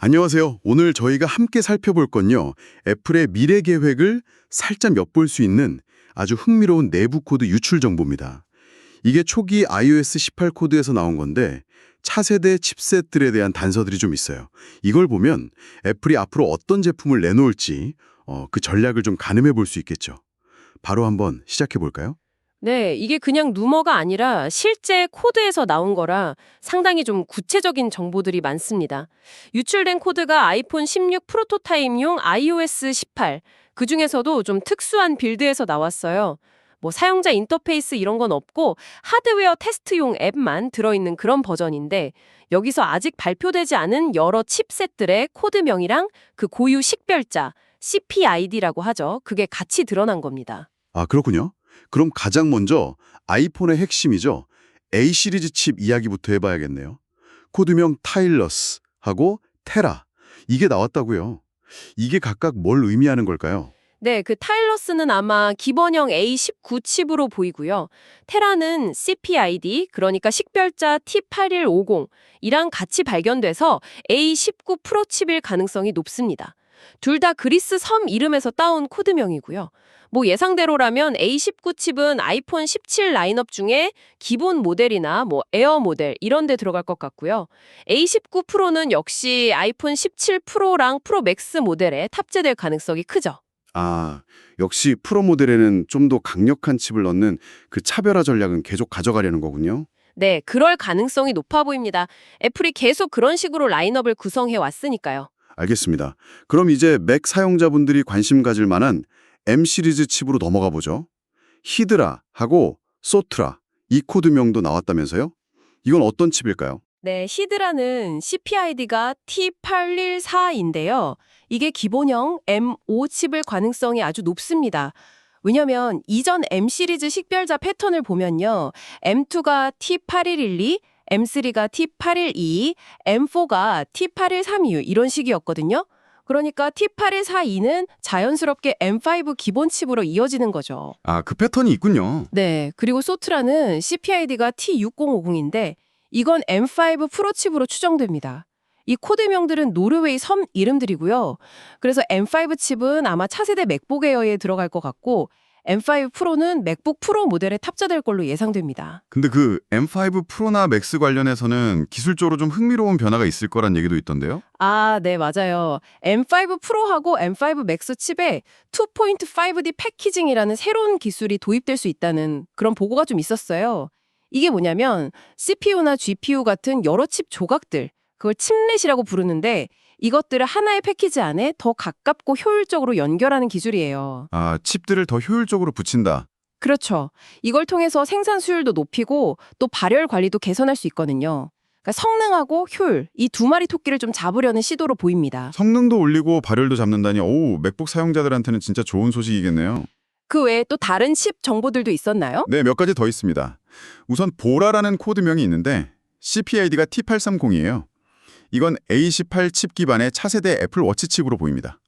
안녕하세요. 오늘 저희가 함께 살펴볼 건요. 애플의 미래 계획을 살짝 엿볼 수 있는 아주 흥미로운 내부 코드 유출 정보입니다. 이게 초기 iOS 18 코드에서 나온 건데 차세대 칩셋들에 대한 단서들이 좀 있어요. 이걸 보면 애플이 앞으로 어떤 제품을 내놓을지 어, 그 전략을 좀 가늠해 볼 수 있겠죠. 바로 한번 시작해 볼까요? 네, 이게 그냥 루머가 아니라 실제 코드에서 나온 거라 상당히 좀 구체적인 정보들이 많습니다. 유출된 코드가 아이폰 16 프로토타입용 iOS 18, 그 중에서도 좀 특수한 빌드에서 나왔어요. 뭐 사용자 인터페이스 이런 건 없고 하드웨어 테스트용 앱만 들어있는 그런 버전인데 여기서 아직 발표되지 않은 여러 칩셋들의 코드명이랑 그 고유 식별자, CPID라고 하죠. 그게 같이 드러난 겁니다. 아, 그렇군요. 그럼 가장 먼저 아이폰의 핵심이죠. A 시리즈 칩 이야기부터 해봐야겠네요. 코드명 타일러스하고 테라. 이게 나왔다고요. 이게 각각 뭘 의미하는 걸까요? 네, 그 타일러스는 아마 기본형 A19 칩으로 보이고요. 테라는 CPID, 그러니까 식별자 T8150이랑 같이 발견돼서 A19 프로 칩일 가능성이 높습니다. 둘 다 그리스 섬 이름에서 따온 코드명이고요. 뭐 예상대로라면 A19 칩은 아이폰 17 라인업 중에 기본 모델이나 뭐 에어 모델 이런 데 들어갈 것 같고요. A19 프로는 역시 아이폰 17 프로랑 프로 맥스 모델에 탑재될 가능성이 크죠. 아, 역시 프로 모델에는 좀 더 강력한 칩을 넣는 그 차별화 전략은 계속 가져가려는 거군요. 네, 그럴 가능성이 높아 보입니다. 애플이 계속 그런 식으로 라인업을 구성해 왔으니까요. 알겠습니다. 그럼 이제 맥 사용자분들이 관심 가질 만한 M 시리즈 칩으로 넘어가 보죠. 히드라하고 소트라 이 코드명도 나왔다면서요? 이건 어떤 칩일까요? 네, 히드라는 CPID가 T814인데요. 이게 기본형 M5 칩일 가능성이 아주 높습니다. 왜냐면 이전 M 시리즈 식별자 패턴을 보면요. M2가 T8112, M3가 T812, M4가 T8132 이런 식이었거든요. 그러니까 T8142는 자연스럽게 M5 기본 칩으로 이어지는 거죠. 아, 그 패턴이 있군요. 네, 그리고 소트라는 CPID가 T6050인데 이건 M5 프로 칩으로 추정됩니다. 이 코드명들은 노르웨이 섬 이름들이고요. 그래서 M5 칩은 아마 차세대 맥북 에어에 들어갈 것 같고 M5 프로는 맥북 프로 모델에 탑재될 걸로 예상됩니다. 근데 그 M5 프로나 맥스 관련해서는 기술적으로 좀 흥미로운 변화가 있을 거란 얘기도 있던데요? 아, 네, 맞아요. M5 프로하고 M5 맥스 칩에 2.5D 패키징이라는 새로운 기술이 도입될 수 있다는 그런 보고가 좀 있었어요. 이게 뭐냐면 CPU나 GPU 같은 여러 칩 조각들, 그걸 칩넷이라고 부르는데 이것들을 하나의 패키지 안에 더 가깝고 효율적으로 연결하는 기술이에요. 아, 칩들을 더 효율적으로 붙인다. 그렇죠. 이걸 통해서 생산 수율도 높이고 또 발열 관리도 개선할 수 있거든요. 그러니까 성능하고 효율, 이 두 마리 토끼를 좀 잡으려는 시도로 보입니다. 성능도 올리고 발열도 잡는다니 오, 맥북 사용자들한테는 진짜 좋은 소식이겠네요. 그 외에 또 다른 칩 정보들도 있었나요? 네, 몇 가지 더 있습니다. 우선 보라라는 코드명이 있는데 CPID가 T830이에요. 이건 A18 칩 기반의 차세대 애플 워치 칩으로 보입니다.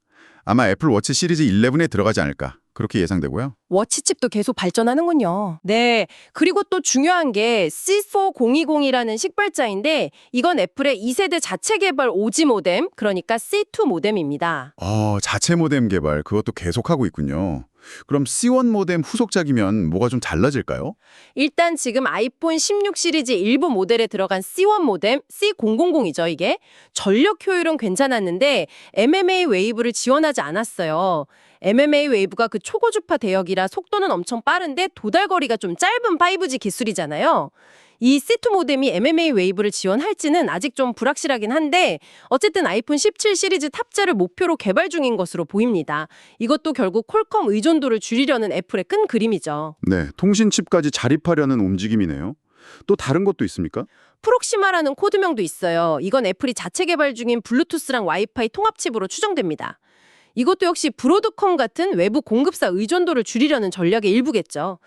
아마 애플 워치 시리즈 11에 들어가지 않을까 그렇게 예상되고요. 워치칩도 계속 발전하는군요. 네. 그리고 또 중요한 게 C4020이라는 식별자인데 이건 애플의 2세대 자체 개발 오지 모뎀, 그러니까 C2 모뎀입니다. 어, 자체 모뎀 개발 그것도 계속하고 있군요. 그럼 C1 모뎀 후속작이면 뭐가 좀 달라질까요? 일단 지금 아이폰 16 시리즈 일부 모델에 들어간 C1 모뎀 C000이죠, 이게. 전력 효율은 괜찮았는데 MMA 웨이브를 지원하지 않았어요. MMA 웨이브가 그 초고주파 대역이라 속도는 엄청 빠른데 도달 거리가 좀 짧은 5G 기술이잖아요. 이 C2 모뎀이 MMA 웨이브를 지원할지는 아직 좀 불확실하긴 한데 어쨌든 아이폰 17 시리즈 탑재를 목표로 개발 중인 것으로 보입니다. 이것도 결국 콜컴 의존도를 줄이려는 애플의 큰 그림이죠. 네, 통신 칩까지 자립하려는 움직임이네요. 또 다른 것도 있습니까? 프록시마라는 코드명도 있어요. 이건 애플이 자체 개발 중인 블루투스랑 와이파이 통합칩으로 추정됩니다. 이것도 역시 브로드컴 같은 외부 공급사 의존도를 줄이려는 전략의 일부겠죠.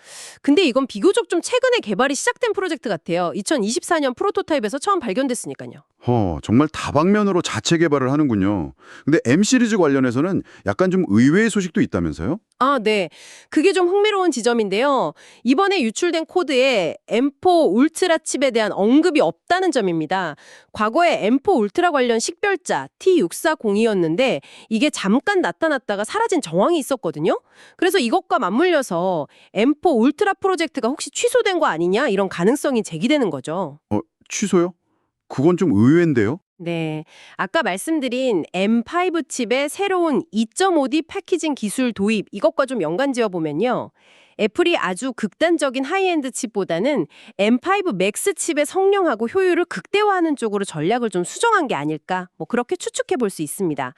근데 이건 비교적 좀 최근에 개발이 시작된 프로젝트 같아요. 2024년 프로토타입에서 처음 발견됐으니까요. 허, 정말 다방면으로 자체 개발을 하는군요. 근데 M 시리즈 관련해서는 약간 좀 의외의 소식도 있다면서요? 아, 네. 그게 좀 흥미로운 지점인데요. 이번에 유출된 코드에 M4 울트라 칩에 대한 언급이 없다는 점입니다. 과거에 M4 울트라 관련 식별자 T6402였는데 이게 잠깐 나타났다가 사라진 정황이 있었거든요. 그래서 이것과 맞물려서 M4 울트라 프로젝트가 혹시 취소된 거 아니냐 이런 가능성이 제기되는 거죠. 취소요? 그건 좀 의외인데요? 네. 아까 말씀드린 M5 칩의 새로운 2.5D 패키징 기술 도입 이것과 좀 연관 지어 보면요. 애플이 아주 극단적인 하이엔드 칩보다는 M5 맥스 칩의 성능하고 효율을 극대화하는 쪽으로 전략을 좀 수정한 게 아닐까 뭐 그렇게 추측해 볼 수 있습니다.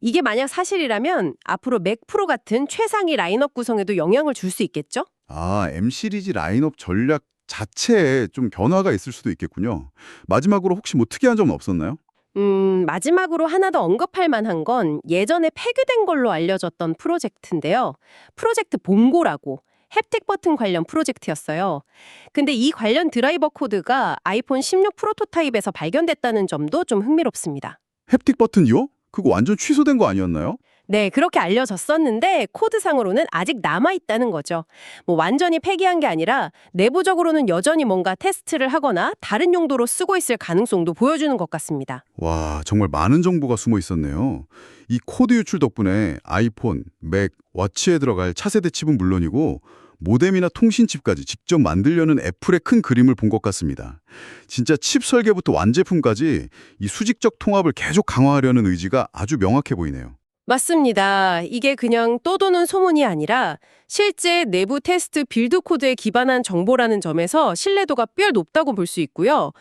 이게 만약 사실이라면 앞으로 맥 프로 같은 최상위 라인업 구성에도 영향을 줄 수 있겠죠? 아, M 시리즈 라인업 전략 자체에 좀 변화가 있을 수도 있겠군요. 마지막으로 혹시 뭐 특이한 점은 없었나요? 음, 마지막으로 하나 더 언급할 만한 건 예전에 폐기된 걸로 알려졌던 프로젝트인데요. 프로젝트 봉고라고 햅틱 버튼 관련 프로젝트였어요. 근데 이 관련 드라이버 코드가 아이폰 16 프로토타입에서 발견됐다는 점도 좀 흥미롭습니다. 햅틱 버튼이요? 그거 완전 취소된 거 아니었나요? 네, 그렇게 알려졌었는데 코드상으로는 아직 남아있다는 거죠. 뭐 완전히 폐기한 게 아니라 내부적으로는 여전히 뭔가 테스트를 하거나 다른 용도로 쓰고 있을 가능성도 보여주는 것 같습니다. 와, 정말 많은 정보가 숨어 있었네요. 이 코드 유출 덕분에 아이폰, 맥, 워치에 들어갈 차세대 칩은 물론이고 모뎀이나 통신칩까지 직접 만들려는 애플의 큰 그림을 본 것 같습니다. 진짜 칩 설계부터 완제품까지 이 수직적 통합을 계속 강화하려는 의지가 아주 명확해 보이네요. 맞습니다. 이게 그냥 떠도는 소문이 아니라 실제 내부 테스트 빌드 코드에 기반한 정보라는 점에서 신뢰도가 꽤 높다고 볼 수 있고요.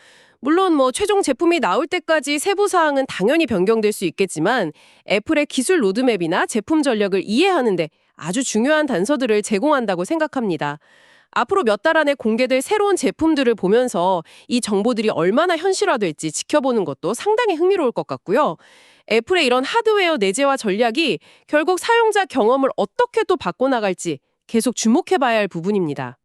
물론 뭐 최종 제품이 나올 때까지 세부 사항은 당연히 변경될 수 있겠지만 애플의 기술 로드맵이나 제품 전략을 이해하는데 아주 중요한 단서들을 제공한다고 생각합니다. 앞으로 몇 달 안에 공개될 새로운 제품들을 보면서 이 정보들이 얼마나 현실화될지 지켜보는 것도 상당히 흥미로울 것 같고요. 애플의 이런 하드웨어 내재화 전략이 결국 사용자 경험을 어떻게 또 바꿔나갈지 계속 주목해봐야 할 부분입니다.